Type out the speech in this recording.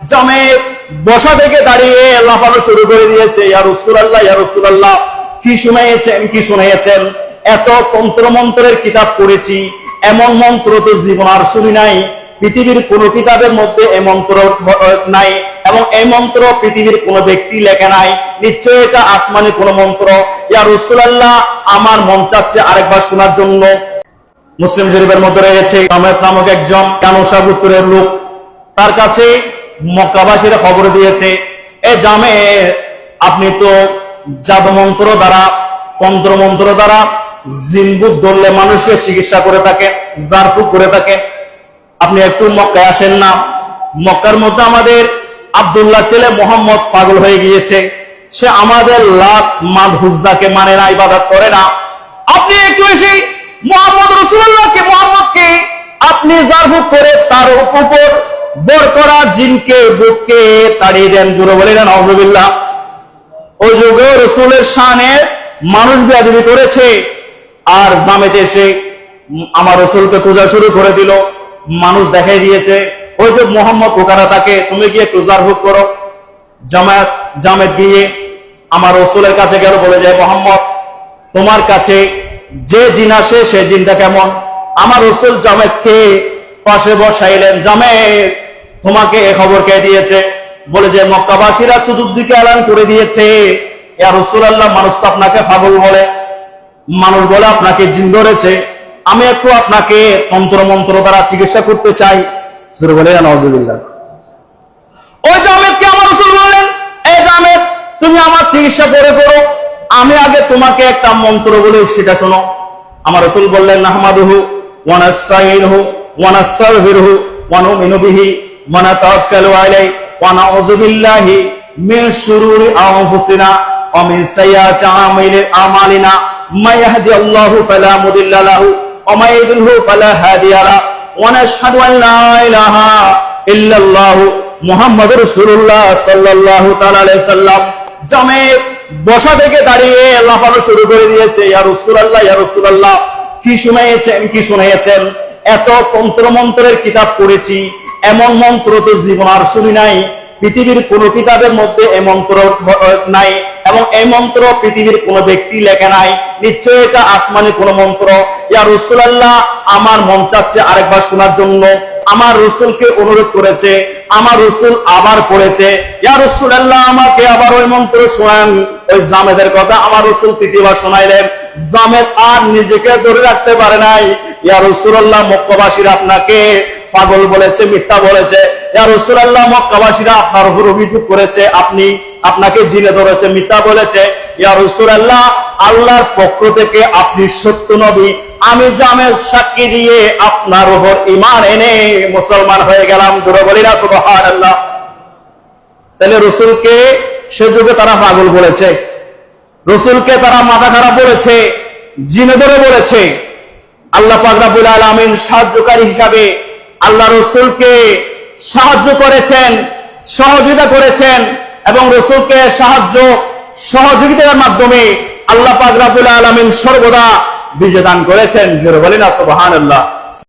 জামে বসা থেকে দাঁড়িয়ে লাফানো শুরু করে দিয়েছে। ইয়া রাসূলুল্লাহ ইয়া রাসূলুল্লাহ, কি শুনাইয়েছেন কি শুনাইয়েছেন এত তন্ত্র মন্ত্রের কিতাব পড়েছি, এমন মন্ত্র তো জীবন আর শুনি নাই। পৃথিবীর কোন কিতাবের মধ্যে এই মন্ত্র নাই এবং এই মন্ত্র পৃথিবীর কোন ব্যক্তি লেখে নাই। নিশ্চয় এটা আসমানি কোন মন্ত্র। ইয়া রাসূলুল্লাহ, আমার মন চাচ্ছে আরেকবার শোনার জন্য। মুসলিম শরীফের মধ্যে রয়েছে নামক একজন কানুসা পুত্রের লোক। তার কাছে মক্কাবাসীরা খবর দিয়েছে, এ জামে, আপনি তো জাদু মন্ত্র দ্বারা তন্ত্র মন্ত্র দ্বারা জিনবুক ধরলে মানুষকে চিকিৎসা করে থাকে, জারফুক করে থাকে। আপনি একটু মক্কায় আসেন না। মক্কার মধ্যে আমাদের আব্দুল্লাহ ছেলে মোহাম্মদ পাগল হয়ে গিয়েছে। সে আমাদের লাখ মাদ হুজদাকে মানে না, ইবাদত করে না। আপনি একটু এসে মোহাম্মদ রসুল্লাহকে, মোহাম্মদকে আপনি জারফুক করে তার উপর বর করা জিনকে, বুককে, তাড়িয়ে দেন জুড়ে বলে দেন নজবিল্লাহ ওই যুগে রসুলের শানে মানুষ বেয়াদবি করেছে, আর জামেতে এসে আমার রসুলকে পূজা শুরু করে দিল, মানুষ দেখাই দিয়েছে, ওই যে মোহাম্মদ ওখানে তাকে তুমি গিয়ে একটু জারফুক করো। জামায়াত, জামেত গিয়ে আমার রসুলের কাছে গেল, বলে যায় মোহাম্মদ, তোমার কাছে যে জিন আসে, সে জিনটা কেমন? আমার রসুল জামেদকে পাশে বসাইলেন জামেদ তোমাকে এ খবর কে দিয়েছে? বলে যে, মক্কাবাসীরা চতুর্দিকে এলান করে দিয়েছে। মানুষ তো আপনাকে ফাগল বলে। মানুষ বলে আপনাকে জিন ধরেছে। আমি একটু আপনাকে তন্ত্র মন্ত্র দ্বারা চিকিৎসা করতে চাই। জামেদকে আমার রসুল বললেন? তুমি আমার চিকিৎসা করে করো আমি আগে তোমাকে একটা মন্ত্র বলে, সেটা শোনো। আমার রসুল বললেন, নাহমাদুহু ওয়ানাস্তাইনহু ওয়ানাস্তাগফিরহু ওয়া নুমিনু বিহি। নাতাওয়াক্কালু আলাইহি ওয়া নাউযু বিল্লাহি মিন শুরুরি আনফুসিনা ওয়া মিন সাইয়্যাতি আমালি আমালিনা। মা ইয়াহদিয়াল্লাহু ফালা মুদিল্লা লাহু ওয়া মা ইউদ্লিলহু ফালা হাদিয়া লাহু ওয়া নাশহাদু আন লা ইলাহা ইল্লাল্লাহু মুহাম্মাদুর রাসূলুল্লাহ সাল্লাল্লাহু তাআলা আলাইহি জামে বসা থেকে দাঁড়িয়ে লাফানো শুরু করে দিয়েছে, ইয়া রাসূলুল্লাহ ইয়া রাসূলুল্লাহ। কি শুনাইয়েছেন কি শুনাইয়েছেন এত তন্ত্র মন্ত্রের কিতাব পড়েছি। এমন মন্ত্র তো জীবন আর শুনি নাই। পৃথিবীর কোন কিতাবের মধ্যে এই মন্ত্র নাই এবং এই মন্ত্র পৃথিবীর কোন ব্যক্তি লেখে নাই। নিশ্চয় এটা আসমানি কোন মন্ত্র। ইয়া রসুল্লাহ আমার মন চাচ্ছে আরেকবার শোনার জন্য। আমার রসুলকে অনুরোধ করেছে, আমার রসুল আবার পড়েছে। ইয়া রসুল্লাহ আমাকে আবার ওই মন্ত্র শোনান। ওই জামেদের কথা আমার রসুল তৃতীয়বার শোনাইলেন। জামেদ আর নিজেকে ধরে রাখতে পারে নাই। ইয়া রসুল্লাহ মক্কবাসীরা আপনাকে পাগল বলেছে, মিথ্যা বলেছে। রসুল্লাহ মক্কাবাসীরা আপনার উপর অভিযোগ করেছে, আপনি আপনাকে জিনে ধরেছে, মিথ্যা বলেছে। ইয়া রসুল্লাহ আল্লাহর পক্ষ থেকে আপনি সত্য নবী। আমি জামের সাক্ষী দিয়ে আপনার উপর ইমান এনে মুসলমান হয়ে গেলাম, জোরে বলি না, সুবহানাল্লাহ। তাহলে রসুলকে সে যুগে তারা পাগল বলেছে, রসুলকে তারা মাথা খারাপ বলেছে, জিনে ধরে বলেছে। আল্লাহ পাকরাবুল আলমিন সাহায্যকারী হিসাবে আল্লাহ রসুলকে সাহায্য করেছেন, সহযোগিতা করেছেন এবং রসুলকে সাহায্য সহযোগিতার মাধ্যমে আল্লাহ পাকরাবুল আলমিন সর্বদা বিজয় দান করেছেন। জোরে বলেন সুবহানাল্লাহ।